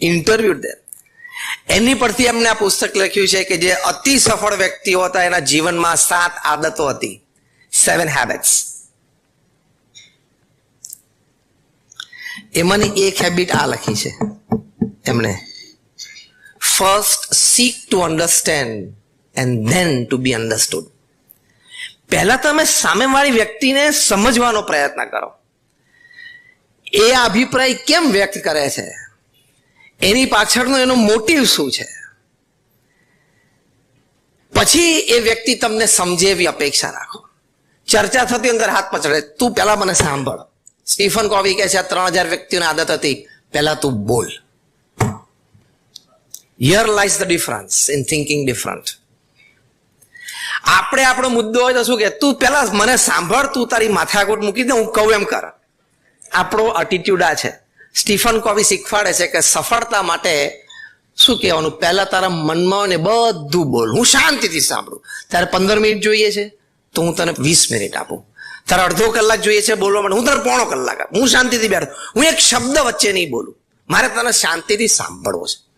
Interview દેમ એની પરથી એમને આ પુસ્તક લખ્યું છે કે જે અતિ સફળ વ્યક્તિઓ હતા, એના જીવનમાં સાત આદતો હતી. સેવન હેબિટ્સ એમાંની એક હેબિટ આ લખી છે એમણે. First seek to understand and then to be understood પહેલા તમે સામેવાળી વ્યક્તિને સમજવાનો પ્રયત્ન કરો. એ અભિપ્રાય કેમ વ્યક્ત કરે છે? એની પાછળનો એનો મોટિવ શું છે? પછી એ વ્યક્તિ તમને સમજે એવી અપેક્ષા રાખો. ચર્ચા થતી અંદર હાથ પછડે. તું પહેલા મને સાંભળ. સ્ટીફન કોવી કહે છે ત્રણ હજાર વ્યક્તિઓની આદત હતી. પહેલા તું બોલ. Here lies the difference in thinking different આપણે આપણો મુદ્દો હોય તો શું કે, તું પહેલા મને સાંભળ, તું તારી માથાકોટ મૂકી દે, હું કહું એમ કર. આપણો એટીટ્યુડ આ છે. સ્ટીફન કોવી શીખવાડે છે કે સફળતા માટે શું કહેવાનું? પહેલા તારા મનમાં ને બધું બોલ. હું શાંતિથી સાંભળું. તારે પંદર મિનિટ જોઈએ છે તો હું તને વીસ મિનિટ આપું. તારે અડધો કલાક જોઈએ છે બોલવા માટે. હું તારે પોણો કલાક હું શાંતિથી બેઠો. હું એક શબ્દ વચ્ચે નહીં બોલું. મારે તને શાંતિથી સાંભળવો છે.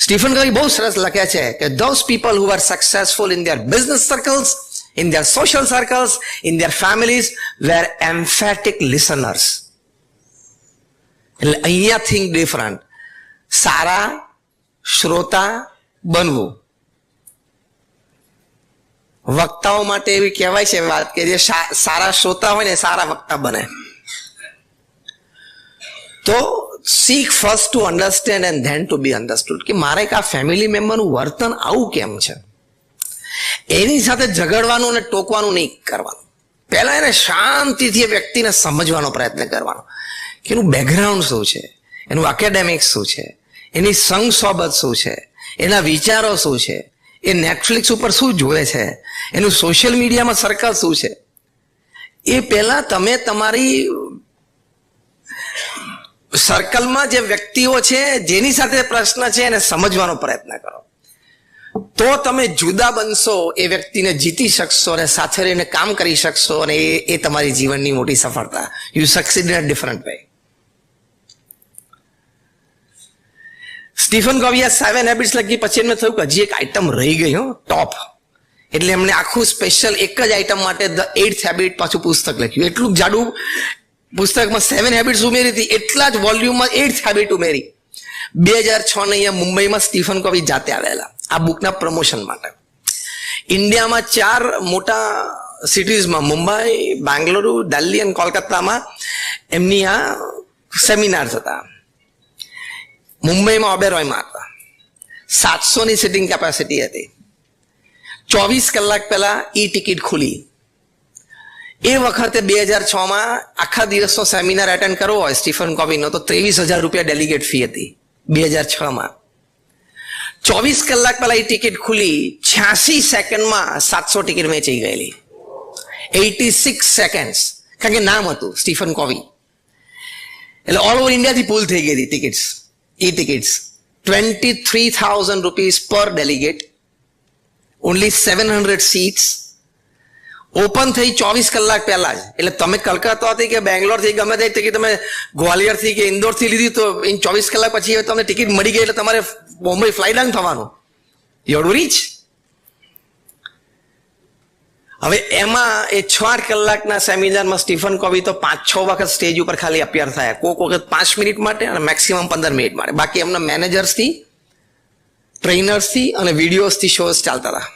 સ્ટીફન કવિ બહુ સરસ લખે છે કે those people who are successful in their business circles in their social circles in their families were emphatic listeners એટલે અહીંયા થિંક ડિફરન્ટ સારા શ્રોતા બનવું. વક્તાઓ માટે એવી કહેવાય છે વાત કે જે સારા શ્રોતા હોય ને, સારા વક્તા બને. તો seek first to understand and then to be understood કે મારે એક આ ફેમિલી મેમ્બરનું વર્તન આવું કેમ છે? એની સાથે ઝઘડવાનું અને ટોકવાનું નહીં કરવાનું. પહેલા એને શાંતિથી વ્યક્તિને સમજવાનો પ્રયત્ન કરવાનો. કે એનું બેકગ્રાઉન્ડ શું છે? એનું એકેડેમિક્સ શું છે? એની સંગ સોબત શું છે? એના વિચારો શું છે? એ નેટફ્લિક્સ ઉપર શું જોવે છે? એનું સોશિયલ મીડિયામાં સર્કલ શું છે? એ પહેલાં તમે તમારી સર્કલમાં જે વ્યક્તિઓ છે, જેની સાથે પ્રશ્ન છે, એને સમજવાનો પ્રયત્ન કરો. તો તમે જુદા બનશો, એ વ્યક્તિને જીતી શકશો અને સાથે રહીને કામ કરી શકશો અને એ તમારી જીવનની મોટી સફળતા. You succeed in a different way Stephen Covey seven habits લખી પછી એમને થયું કે હજી એક આઈટમ રહી ગઈ, હો ટોપ એટલે એમણે આખું સ્પેશિયલ એક જ આઈટમ માટે ધ એઇટ હેબિટ પાછું પુસ્તક લખ્યું. એટલું જાડું પુસ્તકમાં સેવન હેબિટ્સ ઉમેરી હતી, એટલા જ વોલ્યુમમાં એઇટ હેબિટ ઉમેરી. બે હજાર છ ને અહીંયા મુંબઈમાં સ્ટીફન કોવી જાતે આવેલા. આ બુકના પ્રમોશન માટે. ઇન્ડિયામાં ચાર મોટા સિટીઝમાં મુંબઈ, બેંગલુરુ, દિલ્હી અને કોલકાતામાં એમની આ સેમિનાર્સ હતા મુંબઈમાં ઓબેરોયમાં હતા સાતસોની સિટિંગ કેપેસિટી હતી. ચોવીસ કલાક પહેલા ઈ ટિકિટ ખુલી. એ વખતે બે હજાર છમાં આખા દિવસનો સેમિનાર એટેન્ડ કરવો હોય, સ્ટીફન કોવીનો તો ત્રેવીસ હજાર રૂપિયા ડેલિગેટ ફી હતી બે હજાર છમાં. ચોવીસ કલાક પહેલા એ ટિકિટ ખુલી, છ્યાસી સેકન્ડમાં સાતસો ટિકિટ વેચાઈ ગયેલી. એટી સિક્સ સેકન્ડ કારણ કે નામ હતું, સ્ટીફન કોવી એટલે ઓલ ઓવર ઇન્ડિયાથી પુલ થઈ ગઈ હતી tickets. E tickets twenty three thousand rupees પર delegate only seven hundred seats open થઈ ચોવીસ કલાક પહેલા જ. એટલે તમે કલકત્તાથી કે બેંગ્લોરથી ગમે તે ટિકિટ તમે ગ્વાલિયરથી કે ઇન્દોરથી લીધી તો ઇન ચોવીસ કલાક પછી તમને ટિકિટ મળી ગઈ એટલે તમારે બોમ્બે ફ્લાઇટ ડાઉન થવાનું. યુ રીચ હવે એમાં એ છ આઠ કલાકના સેમિનારમાં સ્ટીફન કોવી તો પાંચ છ વખત સ્ટેજ ઉપર ખાલી અપિયર થયા. કોક વખત પાંચ મિનિટ માટે અને મેક્સિમમ પંદર મિનિટ માટે. બાકી એમના મેનેજર્સથી ટ્રેનર્સથી અને વિડીયોઝથી શોઝ ચાલતા હતા.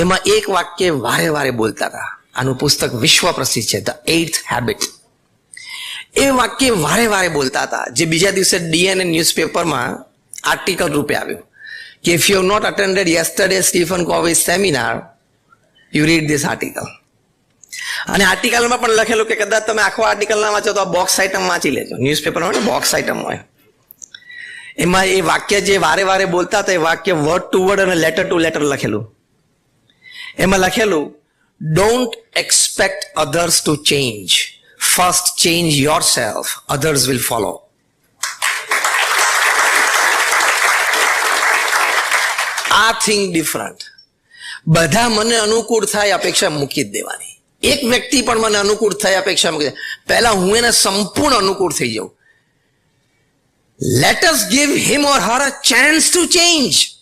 એમાં એક વાક્ય વારે વારે બોલતા હતા. આનું પુસ્તક વિશ્વ પ્રસિદ્ધ છે ધ એઇથ હેબિટ એ વાક્ય વારે વારે બોલતા હતા, જે બીજા દિવસે ડીએનએ ન્યૂઝપેપરમાં આર્ટિકલ રૂપે આવ્યું. કે if you not attended yesterday Stephen Covey seminar you read this article અને આર્ટિકલમાં પણ લખેલું કે કદાચ તમે આખો આર્ટિકલ ના વાંચો તો આ બોક્સ આઇટમ વાંચી લેજો. ન્યૂઝપેપર હોય બોક્સ આઇટમ હોય. એમાં એ વાક્ય જે વારે વારે બોલતા હતા, એ વાક્ય વર્ડ ટુ વર્ડ અને લેટર ટુ લેટર લખેલું. એમાં લખેલું don't expect others to change first change yourself others will follow આ થિંગ ડિફરન્ટ બધા મને અનુકૂળ થાય અપેક્ષા મૂકી જ દેવાની એક વ્યક્તિ પણ મને અનુકૂળ થાય અપેક્ષા મૂકી પહેલા હું એને સંપૂર્ણ અનુકૂળ થઈ જાઉં Let us give him or her a chance to change.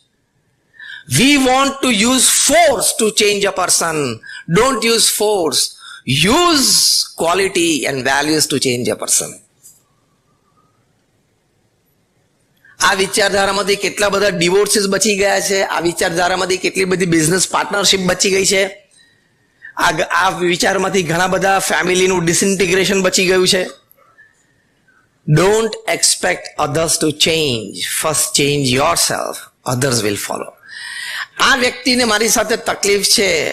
We want to use force to change a person. Don't use force. Use quality and values to change a person. આ વિચારધારામાંથી કેટલા બધા ડિવોર્સીસ બચી ગયા છે? આ વિચારધારામાંથી કેટલી બધી બિઝનેસ પાર્ટનરશિપ બચી ગઈ છે? આ આ વિચારમાંથી ઘણા બધા ફેમિલીનું ડિસઇન્ટિગ્રેશન બચી ગયું છે. Don't expect others to change first change yourself others will follow આ વ્યક્તિને મારી સાથે તકલીફ છે.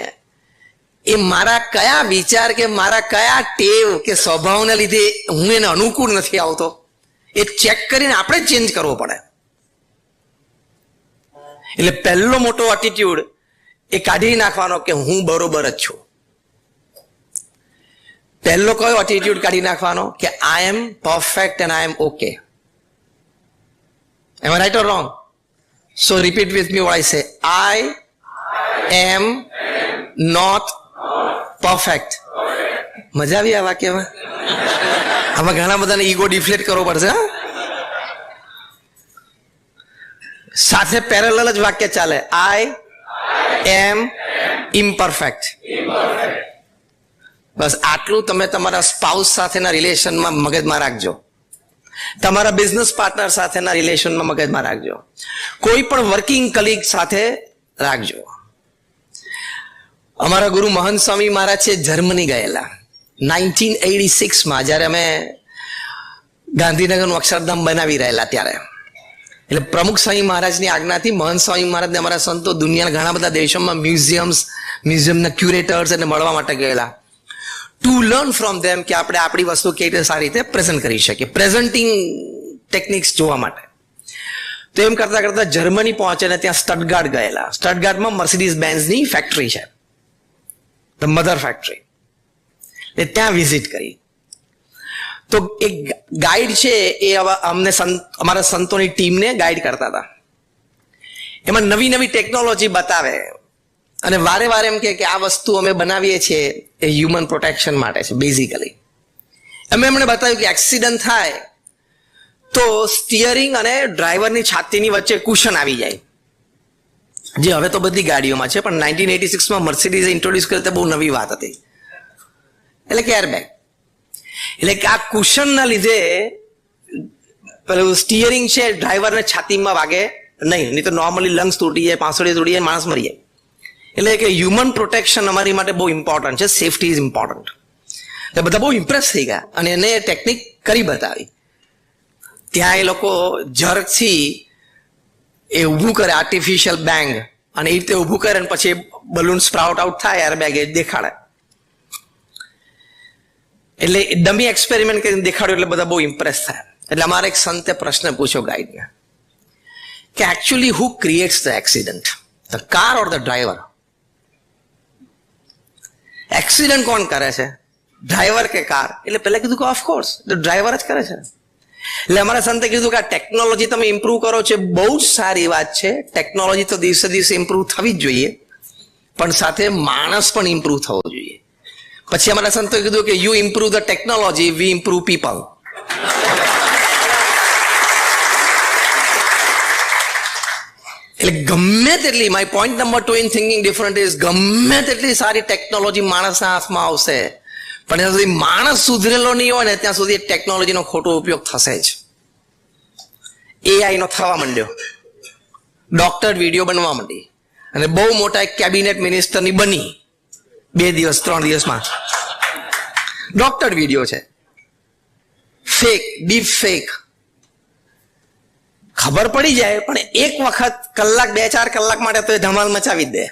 એ મારા કયા વિચાર કે મારા કયા ટેવ કે સ્વભાવના લીધે હું એને અનુકૂળ નથી આવતો? એ ચેક કરીને આપણે ચેન્જ કરવો પડે. એટલે પહેલો મોટો એટીટ્યુડ એ કાઢી નાખવાનો કે હું બરોબર જ છું. પહેલો કયો એટીટ્યુડ કાઢી નાખવાનો કે I am perfect and I am okay am right or wrong so repeat with me I say I am not perfect મજા આવી આ વાક્યમાં? આમાં ઘણા બધાને ઈગો ડિફ્લેટ કરવો પડશે સાથે પેરેલલ જ વાક્ય ચાલે. આઈ એમ ઇમ્પરફેક્ટ બસ આટલું તમે તમારા સ્પાઉસ સાથેના રિલેશનમાં મગજમાં રાખજો. તમારા બિઝનેસ પાર્ટનર સાથેના રિલેશનમાં મગજમાં રાખજો. કોઈ પણ વર્કિંગ કલીગ સાથે રાખજો. અમારા ગુરુ મહંત સ્વામી મહારાજ છે, જર્મની ગયેલા. નાઇન્ટીન એટી સિક્સમાં જ્યારે અમે ગાંધીનગરનું અક્ષરધામ બનાવી રહેલા ત્યારે. એટલે પ્રમુખ સ્વામી મહારાજની આજ્ઞાથી મહંત સ્વામી મહારાજને અમારા સંતો દુનિયાના ઘણા બધા દેશોમાં મ્યુઝિયમ્સ, મ્યુઝિયમના ક્યુરેટર્સ એને મળવા માટે ગયેલા. ટુ લર્ન ફ્રોમ ધેમ કે આપણે આપણી વસ્તુ કેવી રીતે સારી રીતે પ્રેઝન્ટ કરી શકીએ. પ્રેઝન્ટિંગ ટેકનિક્સ જોવા માટે. તો એમ કરતાં કરતાં જર્મની પહોંચે ને ત્યાં સ્ટટગાર્ડ ગયેલા. સ્ટટગાર્ડમાં મર્સિડીઝ બેન્ઝની ફેક્ટરી છે. ધ મધર ફેક્ટરી એ ત્યાં વિઝિટ કરી. તો એક ગાઈડ છે, એ અમને સંત અમારા સંતોની ટીમને ગાઈડ કરતા હતા. એમાં નવી નવી ટેકનોલોજી બતાવે. અને વારે વારે એમ કે આ વસ્તુ અમે બનાવીએ છીએ, એ હ્યુમન પ્રોટેક્શન માટે છે બેઝિકલી એમ એમણે બતાવ્યું કે એક્સિડન્ટ થાય, તો સ્ટિયરિંગ અને ડ્રાઈવરની છાતીની વચ્ચે કુશન આવી જાય. જે હવે તો બધી ગાડીઓમાં છે, પણ નાઇન્ટીન એટી સિક્સમાં મર્સિડીઝે ઇન્ટ્રોડ્યુસ કરી તે બહુ નવી વાત હતી. એટલે કે એરબેગ એટલે કે આ કુશનના લીધે પેલું સ્ટિયરિંગ છે ડ્રાઈવરને છાતીમાં વાગે નહીં નહીં તો નોર્મલી લંગ્સ તૂટી જાય પાંસળી તૂટી જાય માણસ મરી જાય એટલે કે હ્યુમન પ્રોટેક્શન અમારી માટે બહુ ઇમ્પોર્ટન્ટ છે સેફટી ઇઝ ઇમ્પોર્ટન્ટ એટલે બધા બહુ ઇમ્પ્રેસ થઈ ગયા અને એને ટેકનિક કરી બતાવી. ત્યાં એ લોકો જર્કથી એ ઊભું કરે આર્ટિફિશિયલ બેંગ અને એ રીતે ઊભું કરે અને પછી બલૂન સ્પ્રાઉટ આઉટ થાય એર બેગ એ દેખાડે. એટલે ડમી એક્સપેરિમેન્ટ કરીને દેખાડ્યું એટલે બધા બહુ ઇમ્પ્રેસ થાય. એટલે અમારે એક સંતે પ્રશ્ન પૂછ્યો ગાઈડને કે actually who creates the accident the car or the driver accident કોણ કરે છે? ડ્રાઈવર કે કાર એટલે પહેલા કીધું કે ઓફકોર્સ ડ્રાઈવર જ કરે છે. એટલે અમારા સંતે કીધું કે આ ટેકનોલોજી તમે ઇમ્પ્રૂવ કરો છો, બહુ જ સારી વાત છે. ટેકનોલોજી તો દિવસે દિવસે ઇમ્પ્રૂવ થવી જ જોઈએ. પણ સાથે માણસ પણ ઇમ્પ્રૂવ થવો જોઈએ. પછી અમારા સંતોએ કીધું કે you improve the technology we improve people એટલે ગમે તેટલી my point number two in thinking different is ગમે તેટલી સારી ટેકનોલોજી માણસના હાથમાં આવશે, પણ જ્યાં સુધી માણસ સુધરેલો નહીં હોય ને, ત્યાં સુધી ટેકનોલોજીનો ખોટો ઉપયોગ થશે જ. એઆઈ નો થવા માંડ્યો. ડોક્ટર વીડિયો બનવા માંડી. અને બહુ મોટા એક કેબિનેટ મિનિસ્ટરની બની. બે દિવસ, ત્રણ દિવસમાં. ડોક્ટર વીડિયો છે. ફેક ડીપ ફેક ખબર પડી જાય, પણ એક વખત કલાક, બે, ચાર કલાક માટે તો એ ધમાલ મચાવી દે.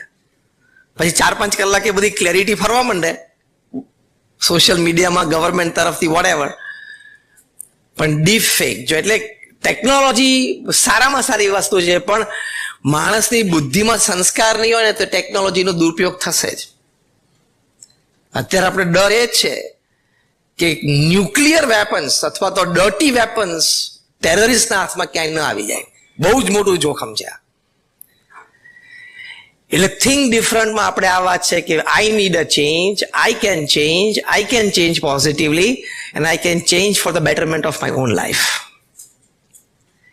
પછી ચાર, પાંચ કલાકે બધી ક્લેરિટી ફરવા માંડે. સોશિયલ મીડિયામાં ગવર્મેન્ટ તરફથી વોટ પણ ડીપ ફેક જો એટલે ટેકનોલોજી સારામાં સારી વસ્તુ છે, પણ માણસની બુદ્ધિમાં સંસ્કાર નહીં હોય ને, તો ટેકનોલોજીનો દુરુપયોગ થશે જ. અત્યારે આપણે ડર એ છે કે ન્યુક્લિયર વેપન્સ અથવા તો ડર્ટી વેપન્સ ટેરરિસ્ટના હાથમાં ક્યાંય ન આવી જાય. બહુ જ મોટું જોખમ છે એટલે થિંક ડિફરન્ટમાં આપણે આ વાત છે કે I need a change, I can change, I can change positively, and I can change for the betterment of my own life.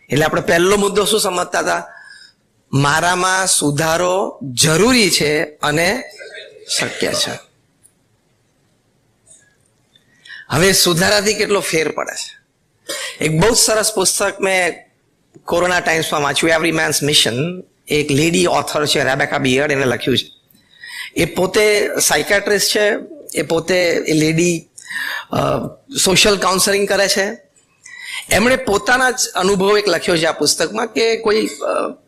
એટલે આપણે પહેલો મુદ્દો શું સમજતા હતા? મારામાં સુધારો જરૂરી છે અને શક્ય છે. હવે સુધારાથી કેટલો ફેર પડે છે? એક બહુ જ સરસ પુસ્તક મેં કોરોના ટાઈમ્સમાં વાંચ્યું. એવરી મેન્સ મિશન એક લેડી ઓથર છે રેબેકા બિયર્ડ એને લખ્યું છે. એ પોતે સાયકેટ્રિસ્ટ છે, એ પોતે એ લેડી સોશિયલ કાઉન્સેલિંગ કરે છે. એમણે પોતાના જ અનુભવ એક લખ્યો છે આ પુસ્તકમાં કે કોઈ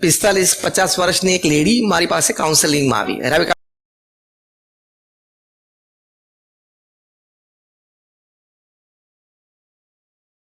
પિસ્તાલીસ પચાસ વર્ષની એક લેડી મારી પાસે કાઉન્સેલિંગમાં આવી. રેબેકા